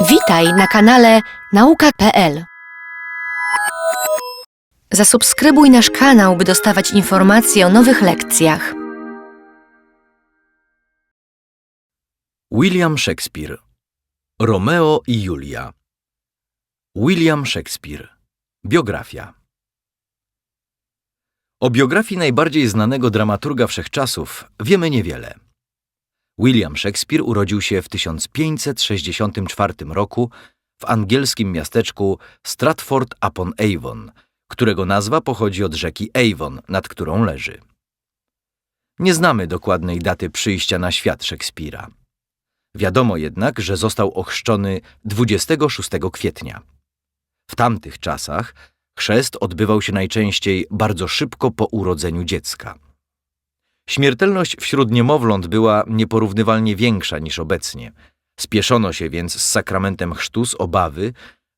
Witaj na kanale nauka.pl. Zasubskrybuj nasz kanał, by dostawać informacje o nowych lekcjach. William Shakespeare Romeo i Julia William Shakespeare Biografia O biografii najbardziej znanego dramaturga wszechczasów wiemy niewiele. William Shakespeare urodził się w 1564 roku w angielskim miasteczku Stratford-upon-Avon, którego nazwa pochodzi od rzeki Avon, nad którą leży. Nie znamy dokładnej daty przyjścia na świat Szekspira. Wiadomo jednak, że został ochrzczony 26 kwietnia. W tamtych czasach chrzest odbywał się najczęściej bardzo szybko po urodzeniu dziecka. Śmiertelność wśród niemowląt była nieporównywalnie większa niż obecnie. Spieszono się więc z sakramentem chrztu z obawy,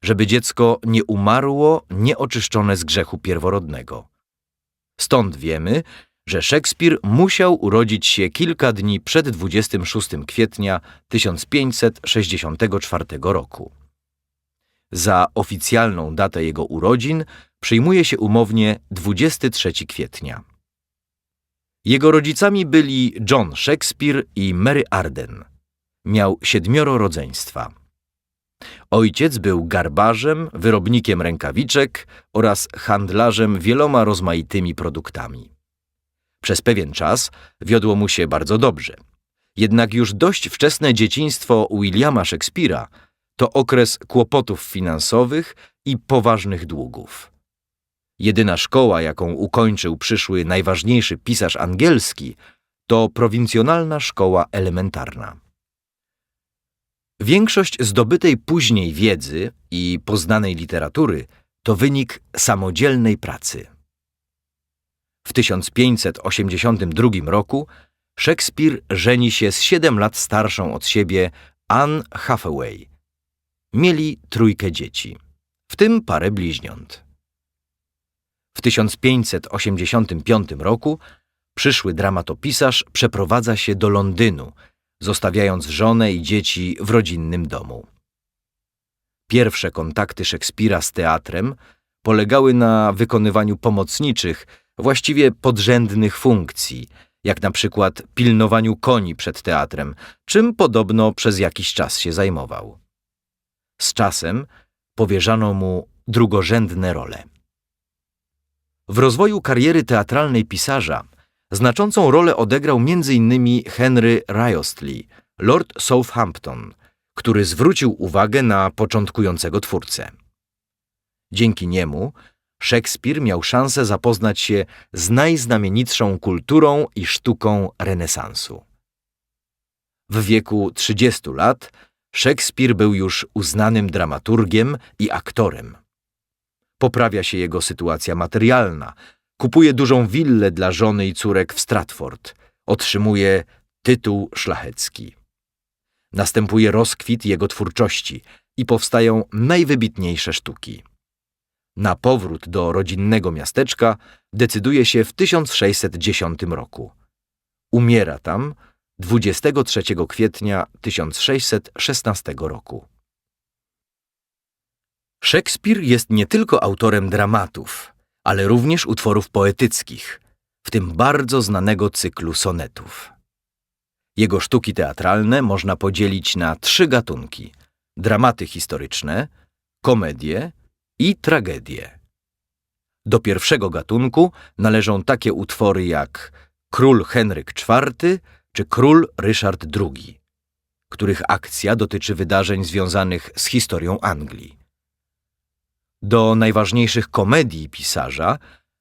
żeby dziecko nie umarło nieoczyszczone z grzechu pierworodnego. Stąd wiemy, że Szekspir musiał urodzić się kilka dni przed 26 kwietnia 1564 roku. Za oficjalną datę jego urodzin przyjmuje się umownie 23 kwietnia. Jego rodzicami byli John Shakespeare i Mary Arden. Miał siedmioro rodzeństwa. Ojciec był garbarzem, wyrobnikiem rękawiczek oraz handlarzem wieloma rozmaitymi produktami. Przez pewien czas wiodło mu się bardzo dobrze. Jednak już dość wczesne dzieciństwo Williama Shakespeare'a to okres kłopotów finansowych i poważnych długów. Jedyna szkoła, jaką ukończył przyszły najważniejszy pisarz angielski, to prowincjonalna szkoła elementarna. Większość zdobytej później wiedzy i poznanej literatury to wynik samodzielnej pracy. W 1582 roku Shakespeare żeni się z siedem lat starszą od siebie Anne Hathaway. Mieli trójkę dzieci, w tym parę bliźniąt. W 1585 roku przyszły dramatopisarz przeprowadza się do Londynu, zostawiając żonę i dzieci w rodzinnym domu. Pierwsze kontakty Szekspira z teatrem polegały na wykonywaniu pomocniczych, właściwie podrzędnych funkcji, jak na przykład pilnowaniu koni przed teatrem, czym podobno przez jakiś czas się zajmował. Z czasem powierzano mu drugorzędne role. W rozwoju kariery teatralnej pisarza znaczącą rolę odegrał m.in. Henry Wriothesley, lord Southampton, który zwrócił uwagę na początkującego twórcę. Dzięki niemu Szekspir miał szansę zapoznać się z najznamienitszą kulturą i sztuką renesansu. W wieku 30 lat Szekspir był już uznanym dramaturgiem i aktorem. Poprawia się jego sytuacja materialna, kupuje dużą willę dla żony i córek w Stratford, otrzymuje tytuł szlachecki. Następuje rozkwit jego twórczości i powstają najwybitniejsze sztuki. Na powrót do rodzinnego miasteczka decyduje się w 1610 roku. Umiera tam 23 kwietnia 1616 roku. Szekspir jest nie tylko autorem dramatów, ale również utworów poetyckich, w tym bardzo znanego cyklu sonetów. Jego sztuki teatralne można podzielić na trzy gatunki: dramaty historyczne, komedie i tragedie. Do pierwszego gatunku należą takie utwory jak Król Henryk IV czy Król Ryszard II, których akcja dotyczy wydarzeń związanych z historią Anglii. Do najważniejszych komedii pisarza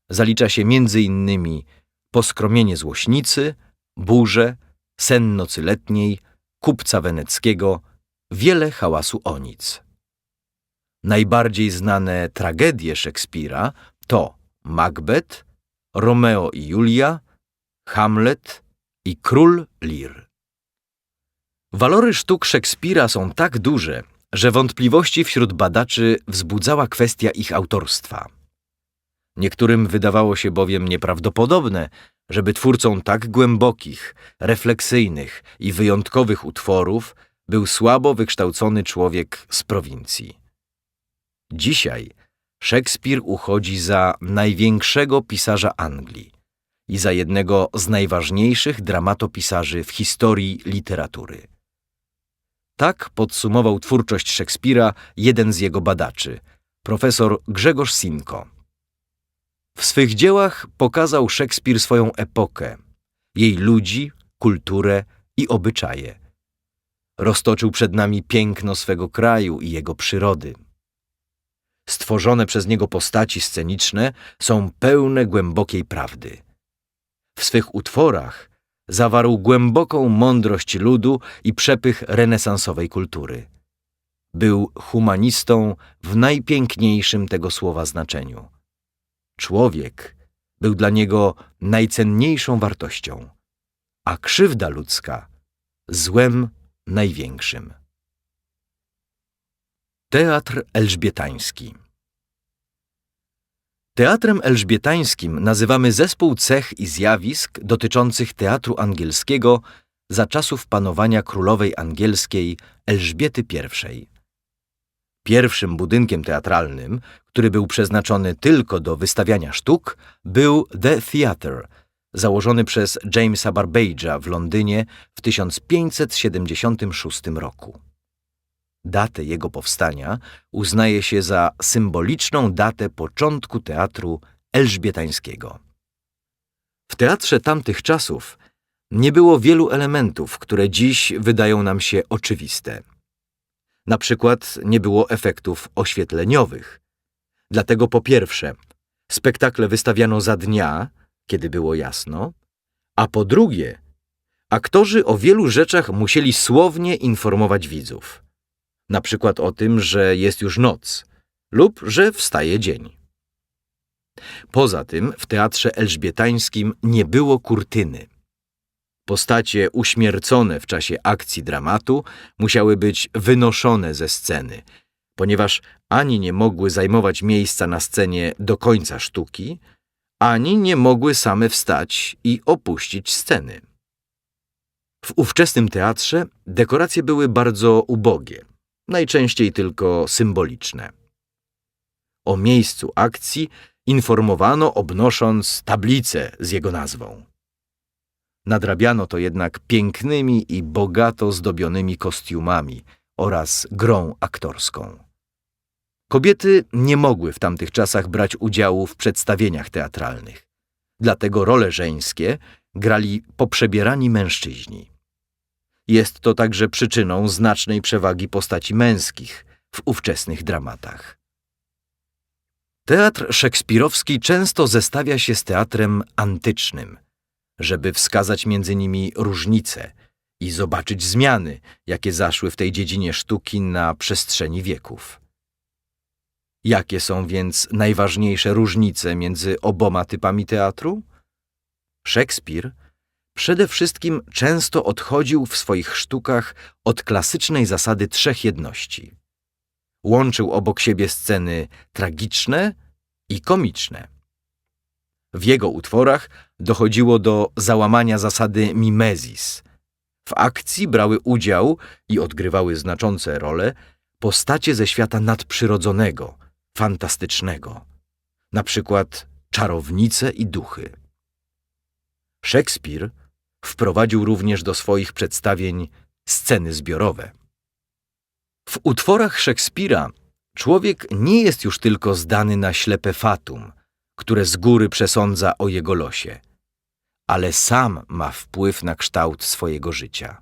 zalicza się m.in. Poskromienie złośnicy, Burze, Sen nocy letniej, Kupca Weneckiego, Wiele hałasu o nic. Najbardziej znane tragedie Szekspira to Macbeth, Romeo i Julia, Hamlet i Król Lear. Walory sztuk Szekspira są tak duże, że wątpliwości wśród badaczy wzbudzała kwestia ich autorstwa. Niektórym wydawało się bowiem nieprawdopodobne, żeby twórcą tak głębokich, refleksyjnych i wyjątkowych utworów był słabo wykształcony człowiek z prowincji. Dzisiaj Szekspir uchodzi za największego pisarza Anglii i za jednego z najważniejszych dramatopisarzy w historii literatury. Tak podsumował twórczość Szekspira jeden z jego badaczy, profesor Grzegorz Sinko. W swych dziełach pokazał Szekspir swoją epokę, jej ludzi, kulturę i obyczaje. Roztoczył przed nami piękno swego kraju i jego przyrody. Stworzone przez niego postaci sceniczne są pełne głębokiej prawdy. W swych utworach zawarł głęboką mądrość ludu i przepych renesansowej kultury. Był humanistą w najpiękniejszym tego słowa znaczeniu. Człowiek był dla niego najcenniejszą wartością, a krzywda ludzka złem największym. Teatr Elżbietański Teatrem elżbietańskim nazywamy zespół cech i zjawisk dotyczących teatru angielskiego za czasów panowania królowej angielskiej Elżbiety I. Pierwszym budynkiem teatralnym, który był przeznaczony tylko do wystawiania sztuk, był The Theatre, założony przez Jamesa Barbage'a w Londynie w 1576 roku. Datę jego powstania uznaje się za symboliczną datę początku teatru elżbietańskiego. W teatrze tamtych czasów nie było wielu elementów, które dziś wydają nam się oczywiste. Na przykład nie było efektów oświetleniowych. Dlatego po pierwsze, spektakle wystawiano za dnia, kiedy było jasno, a po drugie, aktorzy o wielu rzeczach musieli słownie informować widzów. Na przykład o tym, że jest już noc lub że wstaje dzień. Poza tym w teatrze elżbietańskim nie było kurtyny. Postacie uśmiercone w czasie akcji dramatu musiały być wynoszone ze sceny, ponieważ ani nie mogły zajmować miejsca na scenie do końca sztuki, ani nie mogły same wstać i opuścić sceny. W ówczesnym teatrze dekoracje były bardzo ubogie, najczęściej tylko symboliczne. O miejscu akcji informowano obnosząc tablicę z jego nazwą. Nadrabiano to jednak pięknymi i bogato zdobionymi kostiumami oraz grą aktorską. Kobiety nie mogły w tamtych czasach brać udziału w przedstawieniach teatralnych. Dlatego role żeńskie grali poprzebierani mężczyźni. Jest to także przyczyną znacznej przewagi postaci męskich w ówczesnych dramatach. Teatr szekspirowski często zestawia się z teatrem antycznym, żeby wskazać między nimi różnice i zobaczyć zmiany, jakie zaszły w tej dziedzinie sztuki na przestrzeni wieków. Jakie są więc najważniejsze różnice między oboma typami teatru? Szekspir przede wszystkim często odchodził w swoich sztukach od klasycznej zasady trzech jedności. Łączył obok siebie sceny tragiczne i komiczne. W jego utworach dochodziło do załamania zasady mimesis. W akcji brały udział i odgrywały znaczące role postacie ze świata nadprzyrodzonego, fantastycznego, na przykład czarownice i duchy. Szekspir wprowadził również do swoich przedstawień sceny zbiorowe. W utworach Szekspira człowiek nie jest już tylko zdany na ślepe fatum, które z góry przesądza o jego losie, ale sam ma wpływ na kształt swojego życia.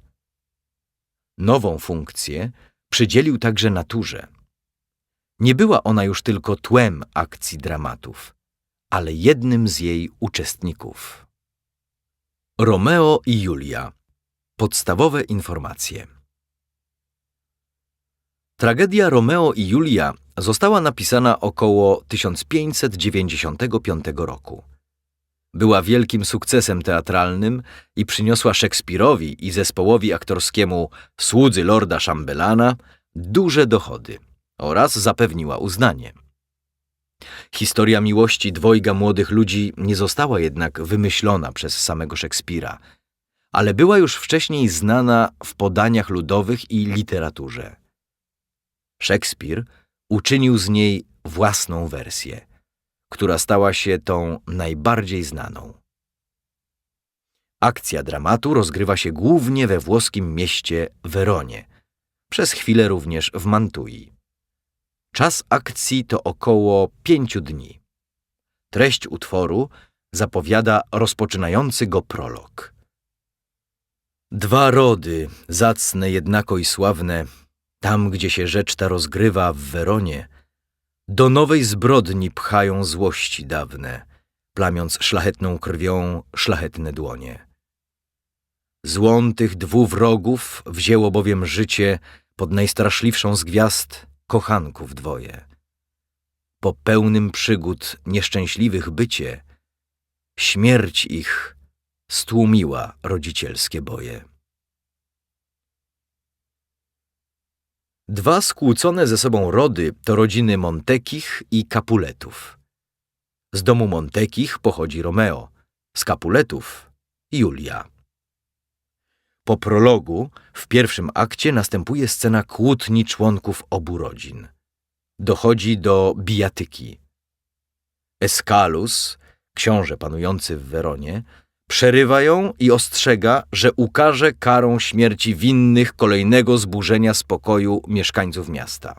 Nową funkcję przydzielił także naturze. Nie była ona już tylko tłem akcji dramatów, ale jednym z jej uczestników. Romeo i Julia. Podstawowe informacje. Tragedia Romeo i Julia została napisana około 1595 roku. Była wielkim sukcesem teatralnym i przyniosła Szekspirowi i zespołowi aktorskiemu Słudzy Lorda Chambellana duże dochody oraz zapewniła uznanie. Historia miłości dwojga młodych ludzi nie została jednak wymyślona przez samego Szekspira, ale była już wcześniej znana w podaniach ludowych i literaturze. Szekspir uczynił z niej własną wersję, która stała się tą najbardziej znaną. Akcja dramatu rozgrywa się głównie we włoskim mieście Weronie, przez chwilę również w Mantui. Czas akcji to około pięciu dni. Treść utworu zapowiada rozpoczynający go prolog. Dwa rody, zacne jednako i sławne, tam gdzie się rzecz ta rozgrywa w Weronie, do nowej zbrodni pchają złości dawne, plamiąc szlachetną krwią szlachetne dłonie. Złon tych dwóch wrogów wzięło bowiem życie pod najstraszliwszą z gwiazd kochanków dwoje. Po pełnym przygód nieszczęśliwych bycie, śmierć ich stłumiła rodzicielskie boje. Dwa skłócone ze sobą rody to rodziny Montekich i Capuletów. Z domu Montekich pochodzi Romeo, z Capuletów Julia. Po prologu w pierwszym akcie następuje scena kłótni członków obu rodzin. Dochodzi do bijatyki. Escalus, książę panujący w Weronie, przerywa ją i ostrzega, że ukaże karą śmierci winnych kolejnego zburzenia spokoju mieszkańców miasta.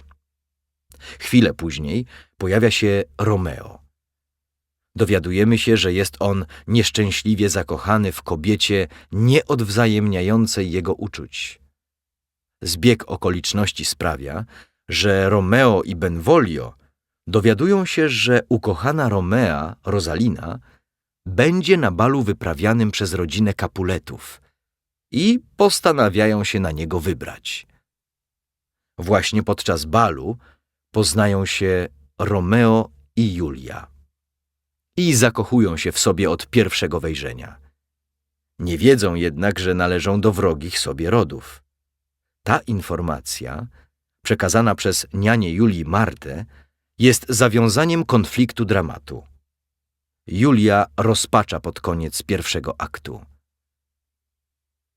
Chwilę później pojawia się Romeo. Dowiadujemy się, że jest on nieszczęśliwie zakochany w kobiecie nieodwzajemniającej jego uczuć. Zbieg okoliczności sprawia, że Romeo i Benvolio dowiadują się, że ukochana Romea, Rosalina, będzie na balu wyprawianym przez rodzinę Capuletów i postanawiają się na niego wybrać. Właśnie podczas balu poznają się Romeo i Julia i zakochują się w sobie od pierwszego wejrzenia. Nie wiedzą jednak, że należą do wrogich sobie rodów. Ta informacja, przekazana przez nianię Julii Martę, jest zawiązaniem konfliktu dramatu. Julia rozpacza pod koniec pierwszego aktu.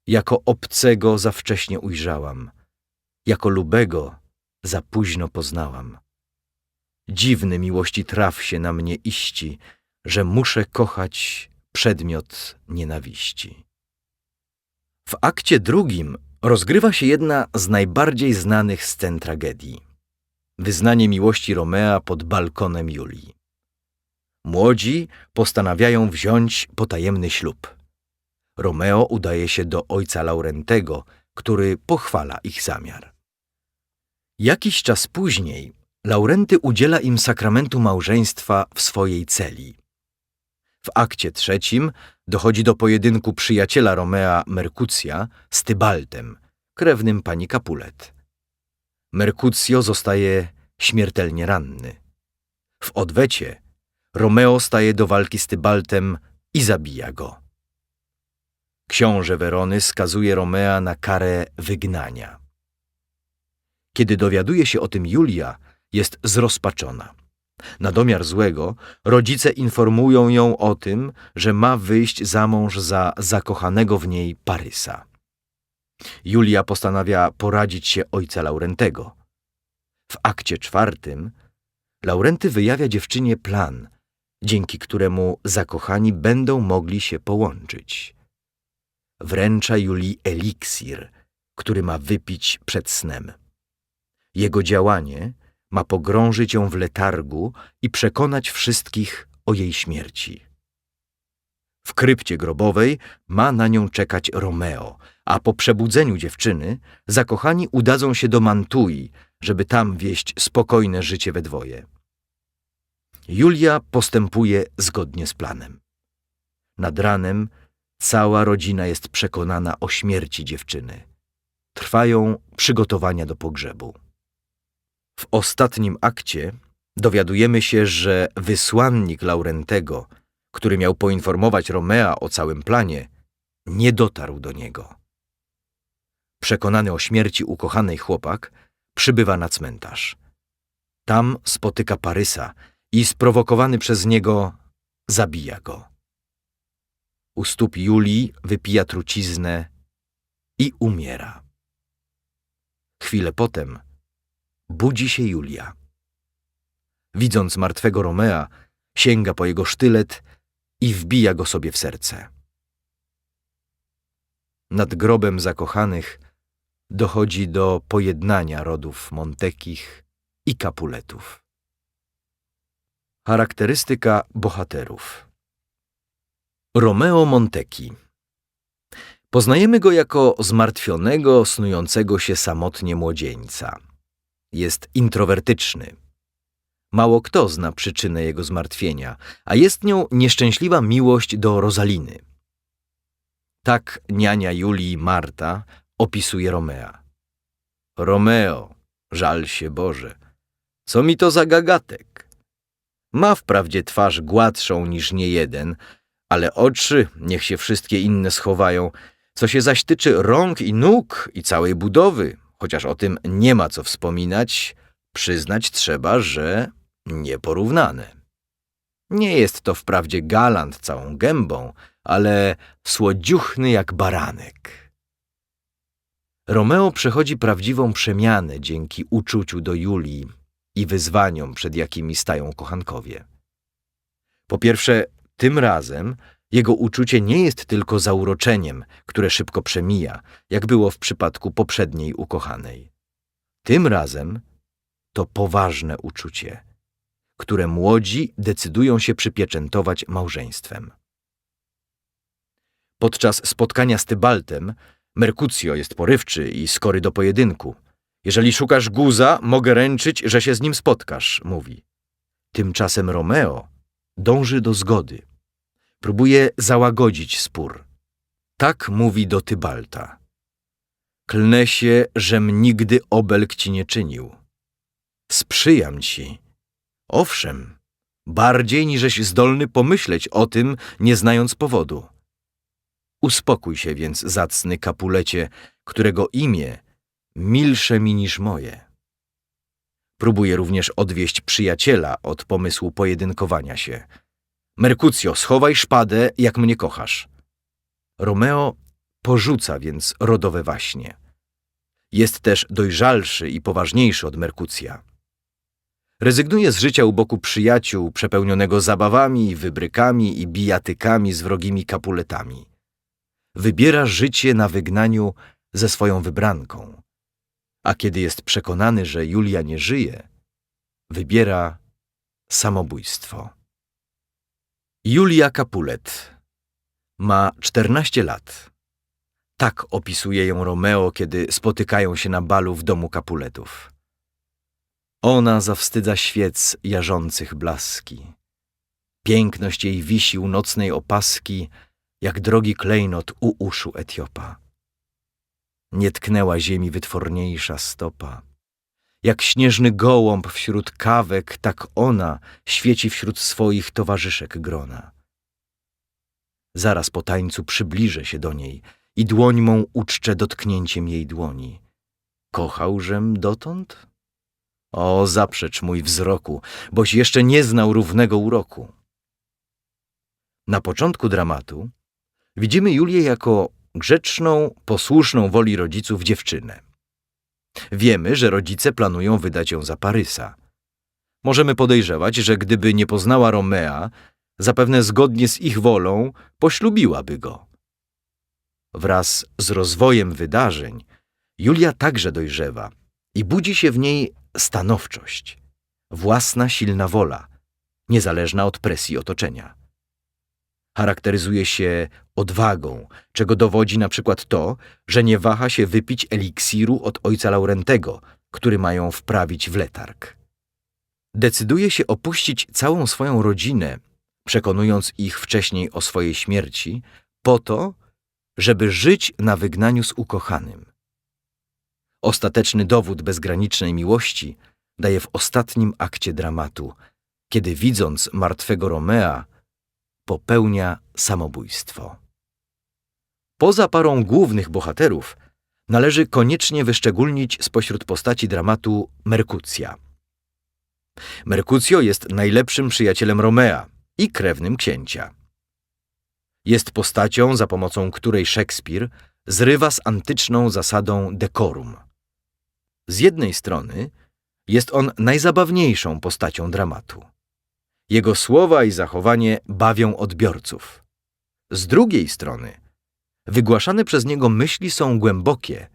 Jako obcego za wcześnie ujrzałam, jako lubego za późno poznałam. Dziwny miłości traf się na mnie iści, że muszę kochać przedmiot nienawiści. W akcie drugim rozgrywa się jedna z najbardziej znanych scen tragedii. Wyznanie miłości Romea pod balkonem Julii. Młodzi postanawiają wziąć potajemny ślub. Romeo udaje się do ojca Laurentego, który pochwala ich zamiar. Jakiś czas później Laurenty udziela im sakramentu małżeństwa w swojej celi. W akcie trzecim dochodzi do pojedynku przyjaciela Romea Merkucja z Tybaltem, krewnym pani Capulet. Merkucjo zostaje śmiertelnie ranny. W odwecie Romeo staje do walki z Tybaltem i zabija go. Książę Werony skazuje Romea na karę wygnania. Kiedy dowiaduje się o tym Julia, jest zrozpaczona. Na domiar złego rodzice informują ją o tym, że ma wyjść za mąż za zakochanego w niej Parysa. Julia postanawia poradzić się ojca Laurentego. W akcie czwartym Laurenty wyjawia dziewczynie plan, dzięki któremu zakochani będą mogli się połączyć. Wręcza Julii eliksir, który ma wypić przed snem. Jego działanie ma pogrążyć ją w letargu i przekonać wszystkich o jej śmierci. W krypcie grobowej ma na nią czekać Romeo, a po przebudzeniu dziewczyny zakochani udadzą się do Mantui, żeby tam wieść spokojne życie we dwoje. Julia postępuje zgodnie z planem. Nad ranem cała rodzina jest przekonana o śmierci dziewczyny. Trwają przygotowania do pogrzebu. W ostatnim akcie dowiadujemy się, że wysłannik Laurentego, który miał poinformować Romea o całym planie, nie dotarł do niego. Przekonany o śmierci ukochanej chłopak przybywa na cmentarz. Tam spotyka Parysa i sprowokowany przez niego zabija go. u stóp Julii wypija truciznę i umiera. Chwilę potem budzi się Julia. Widząc martwego Romea, sięga po jego sztylet i wbija go sobie w serce. Nad grobem zakochanych dochodzi do pojednania rodów Montekich i Capuletów. Charakterystyka bohaterów Romeo Monteki Poznajemy go jako zmartwionego, snującego się samotnie młodzieńca. Jest introwertyczny. Mało kto zna przyczynę jego zmartwienia, a jest nią nieszczęśliwa miłość do Rosaliny. Tak niania Julii Marta opisuje Romea. Romeo, żal się Boże, co mi to za gagatek? Ma wprawdzie twarz gładszą niż niejeden, ale oczy niech się wszystkie inne schowają. Co się zaś tyczy rąk i nóg i całej budowy, chociaż o tym nie ma co wspominać, przyznać trzeba, że nieporównane. Nie jest to wprawdzie galant całą gębą, ale słodziuchny jak baranek. Romeo przechodzi prawdziwą przemianę dzięki uczuciu do Julii i wyzwaniom, przed jakimi stają kochankowie. Po pierwsze, tym razem jego uczucie nie jest tylko zauroczeniem, które szybko przemija, jak było w przypadku poprzedniej ukochanej. Tym razem to poważne uczucie, które młodzi decydują się przypieczętować małżeństwem. Podczas spotkania z Tybaltem Merkucjo jest porywczy i skory do pojedynku. Jeżeli szukasz guza, mogę ręczyć, że się z nim spotkasz, mówi. Tymczasem Romeo dąży do zgody. Próbuje załagodzić spór. Tak mówi do Tybalta. Klnę się, żem nigdy obelg ci nie czynił. Sprzyjam ci. Owszem, bardziej niżeś zdolny pomyśleć o tym, nie znając powodu. Uspokój się więc, zacny kapulecie, którego imię milsze mi niż moje. Próbuje również odwieść przyjaciela od pomysłu pojedynkowania się. Merkucjo, schowaj szpadę, jak mnie kochasz. Romeo porzuca więc rodowe waśnie. Jest też dojrzalszy i poważniejszy od Merkucja. Rezygnuje z życia u boku przyjaciół, przepełnionego zabawami, wybrykami i bijatykami z wrogimi kapuletami. Wybiera życie na wygnaniu ze swoją wybranką. A kiedy jest przekonany, że Julia nie żyje, wybiera samobójstwo. Julia Capulet ma 14 lat. Tak opisuje ją Romeo, kiedy spotykają się na balu w domu Capuletów. Ona zawstydza świec jarzących blaski. Piękność jej wisi u nocnej opaski, jak drogi klejnot u uszu Etiopa. Nie tknęła ziemi wytworniejsza stopa. Jak śnieżny gołąb wśród kawek, tak ona świeci wśród swoich towarzyszek grona. Zaraz po tańcu przybliżę się do niej i dłoń mą uczczę dotknięciem jej dłoni. Kochałżem dotąd? O, zaprzecz mój wzroku, boś jeszcze nie znał równego uroku. Na początku dramatu widzimy Julię jako grzeczną, posłuszną woli rodziców dziewczynę. Wiemy, że rodzice planują wydać ją za Parysa. Możemy podejrzewać, że gdyby nie poznała Romea, zapewne zgodnie z ich wolą poślubiłaby go. Wraz z rozwojem wydarzeń Julia także dojrzewa i budzi się w niej stanowczość, własna silna wola, niezależna od presji otoczenia. Charakteryzuje się odwagą, czego dowodzi na przykład to, że nie waha się wypić eliksiru od ojca Laurentego, który mają wprawić w letarg. Decyduje się opuścić całą swoją rodzinę, przekonując ich wcześniej o swojej śmierci, po to, żeby żyć na wygnaniu z ukochanym. Ostateczny dowód bezgranicznej miłości daje w ostatnim akcie dramatu, kiedy widząc martwego Romea, popełnia samobójstwo. Poza parą głównych bohaterów należy koniecznie wyszczególnić spośród postaci dramatu Merkucja. Merkucjo jest najlepszym przyjacielem Romea i krewnym księcia. Jest postacią, za pomocą której Szekspir zrywa z antyczną zasadą decorum. Z jednej strony jest on najzabawniejszą postacią dramatu. Jego słowa i zachowanie bawią odbiorców. Z drugiej strony, wygłaszane przez niego myśli są głębokie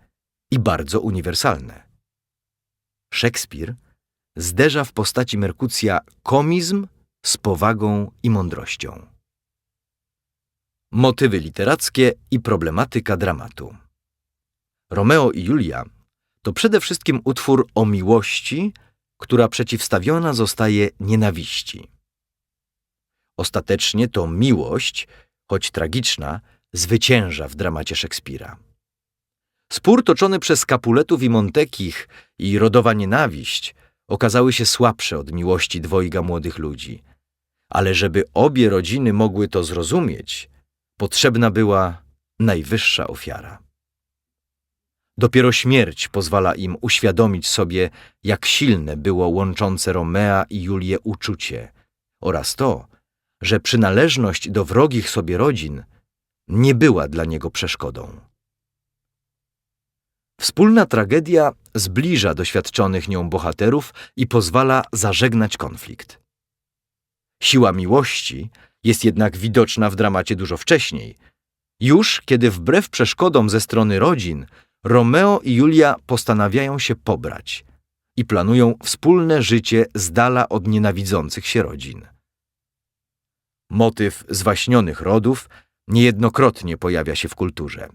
i bardzo uniwersalne. Szekspir zderza w postaci Merkucja komizm z powagą i mądrością. Motywy literackie i problematyka dramatu. Romeo i Julia to przede wszystkim utwór o miłości, która przeciwstawiona zostaje nienawiści. Ostatecznie to miłość, choć tragiczna, zwycięża w dramacie Szekspira. Spór toczony przez Capuletów i Montekich i rodowa nienawiść okazały się słabsze od miłości dwojga młodych ludzi. Ale żeby obie rodziny mogły to zrozumieć, potrzebna była najwyższa ofiara. Dopiero śmierć pozwala im uświadomić sobie, jak silne było łączące Romea i Julię uczucie oraz to, że przynależność do wrogich sobie rodzin nie była dla niego przeszkodą. Wspólna tragedia zbliża doświadczonych nią bohaterów i pozwala zażegnać konflikt. Siła miłości jest jednak widoczna w dramacie dużo wcześniej, już kiedy wbrew przeszkodom ze strony rodzin Romeo i Julia postanawiają się pobrać i planują wspólne życie z dala od nienawidzących się rodzin. Motyw zwaśnionych rodów niejednokrotnie pojawia się w kulturze.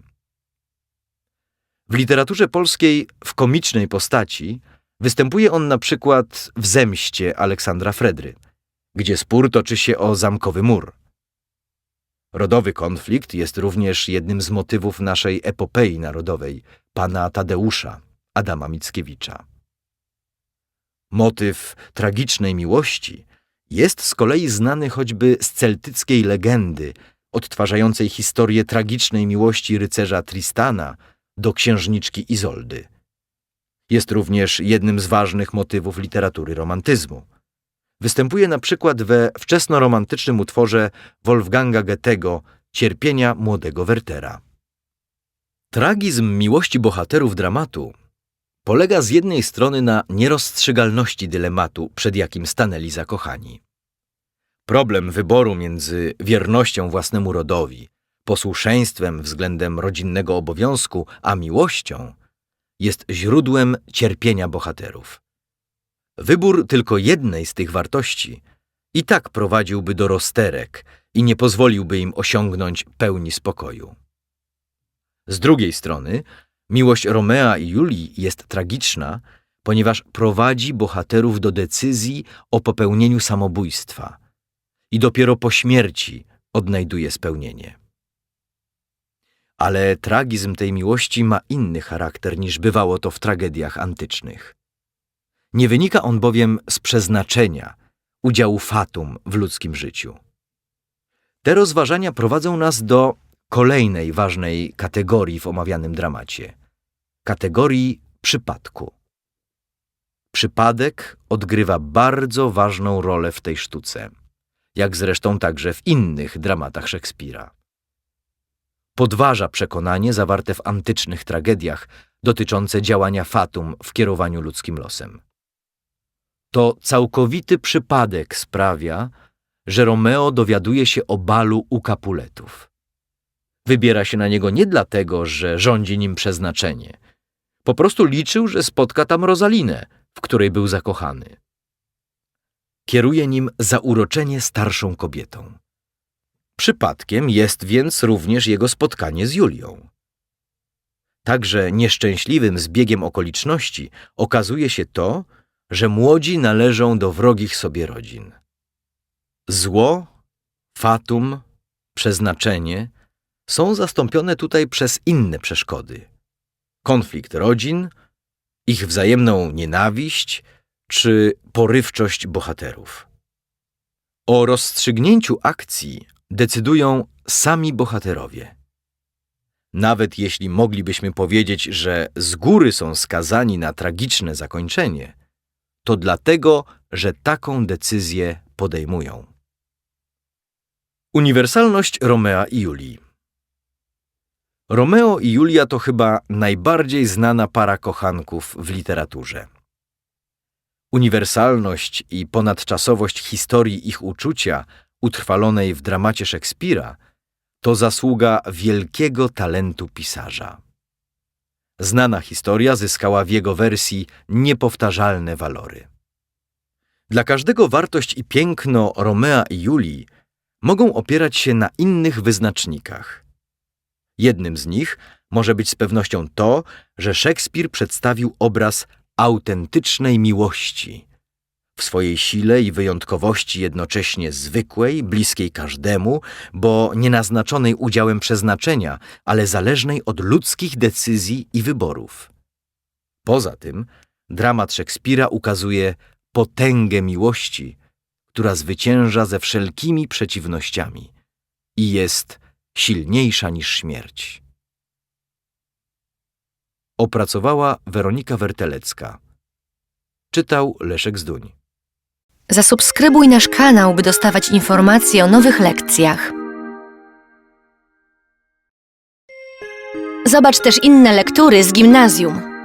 W literaturze polskiej w komicznej postaci występuje on na przykład w Zemście Aleksandra Fredry, gdzie spór toczy się o zamkowy mur. Rodowy konflikt jest również jednym z motywów naszej epopei narodowej, pana Tadeusza, Adama Mickiewicza. Motyw tragicznej miłości jest z kolei znany choćby z celtyckiej legendy odtwarzającej historię tragicznej miłości rycerza Tristana do księżniczki Izoldy. Jest również jednym z ważnych motywów literatury romantyzmu. Występuje na przykład we wczesnoromantycznym utworze Wolfganga Goethego Cierpienia młodego Wertera. Tragizm miłości bohaterów dramatu polega z jednej strony na nierozstrzygalności dylematu, przed jakim stanęli zakochani. Problem wyboru między wiernością własnemu rodowi, posłuszeństwem względem rodzinnego obowiązku, a miłością jest źródłem cierpienia bohaterów. Wybór tylko jednej z tych wartości i tak prowadziłby do rozterek i nie pozwoliłby im osiągnąć pełni spokoju. Z drugiej strony, miłość Romea i Julii jest tragiczna, ponieważ prowadzi bohaterów do decyzji o popełnieniu samobójstwa i dopiero po śmierci odnajduje spełnienie. Ale tragizm tej miłości ma inny charakter niż bywało to w tragediach antycznych. Nie wynika on bowiem z przeznaczenia, udziału fatum w ludzkim życiu. Te rozważania prowadzą nas do kolejnej ważnej kategorii w omawianym dramacie kategorii przypadku. Przypadek odgrywa bardzo ważną rolę w tej sztuce, jak zresztą także w innych dramatach Szekspira. Podważa przekonanie zawarte w antycznych tragediach dotyczące działania fatum w kierowaniu ludzkim losem. To całkowity przypadek sprawia, że Romeo dowiaduje się o balu u Capuletów. Wybiera się na niego nie dlatego, że rządzi nim przeznaczenie. Po prostu liczył, że spotka tam Rosalinę, w której był zakochany. Kieruje nim zauroczenie starszą kobietą. Przypadkiem jest więc również jego spotkanie z Julią. Także nieszczęśliwym zbiegiem okoliczności okazuje się to, że młodzi należą do wrogich sobie rodzin. Zło, fatum, przeznaczenie są zastąpione tutaj przez inne przeszkody. Konflikt rodzin, ich wzajemną nienawiść czy porywczość bohaterów. O rozstrzygnięciu akcji decydują sami bohaterowie. Nawet jeśli moglibyśmy powiedzieć, że z góry są skazani na tragiczne zakończenie, to dlatego, że taką decyzję podejmują. Uniwersalność Romea i Julii Romeo i Julia to chyba najbardziej znana para kochanków w literaturze. Uniwersalność i ponadczasowość historii ich uczucia, utrwalonej w dramacie Szekspira, to zasługa wielkiego talentu pisarza. Znana historia zyskała w jego wersji niepowtarzalne walory. Dla każdego wartość i piękno Romea i Julii mogą opierać się na innych wyznacznikach. Jednym z nich może być z pewnością to, że Szekspir przedstawił obraz autentycznej miłości. W swojej sile i wyjątkowości jednocześnie zwykłej, bliskiej każdemu, bo nie naznaczonej udziałem przeznaczenia, ale zależnej od ludzkich decyzji i wyborów. Poza tym, dramat Szekspira ukazuje potęgę miłości, która zwycięża ze wszelkimi przeciwnościami i jest silniejsza niż śmierć. Opracowała Weronika Wertelecka. Czytał Leszek Zduń. Zasubskrybuj nasz kanał, by dostawać informacje o nowych lekcjach. Zobacz też inne lektury z gimnazjum.